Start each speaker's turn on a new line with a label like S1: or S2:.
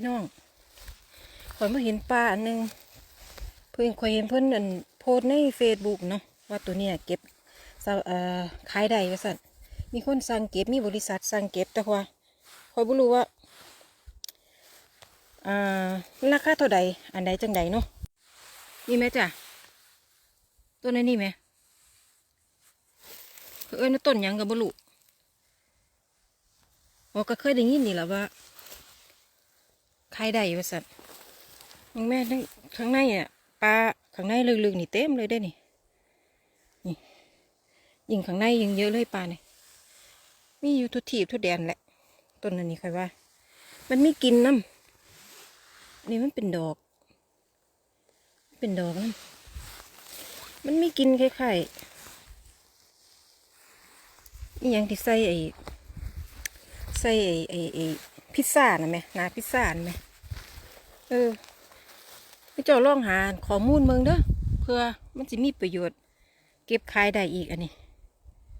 S1: พี่น้องข่อยมาเห็นปลาอันหนึงเพิ่นข่อยเห็นเพิ่นอันโพสในเฟซบุ๊กเนาะว่าตัวเนี้ยเก็บเอ่อขายได้ว่าสั่นมีคนสั่งเก็บมีบริษัทสั่งเก็บแต่ว่าข่อยบ่รู้ว่าอ่าราคาเท่าใดอันใดจังใดเนาะนี่ไหมจ้ะต้นนี้นี่ไหมเอ้ยนต้นยังกับบลูอ๋อก็เคยได้ยินนี่แหละว่า ขายได้ว่สัตว์ยังแม่ทั้งข้างในอะปลาข้างในลึกๆนี่เต็มเลยได้นี่นี่ยิงข้างในยิงเยอะเลยปลาเนี่ยมีอยู่ทุกทีทุกแดนแหละต้นนั้นนี่ใครว่า มันไมีกินน้ำนี่มันเป็นดอก เป็นดอกน้ำมันไมีกินคล้ายๆนี่ยังที่ใส่ไอ้ใส่ไอ้ไอ้พิซซ่านะแม่นาพิซซ่านะแม่ เออพี่เจ้าลองหาข้อมูลเมืองเด้อเพื่อมันจะมีประโยชน์ เก็บขายได้อีกอันนี้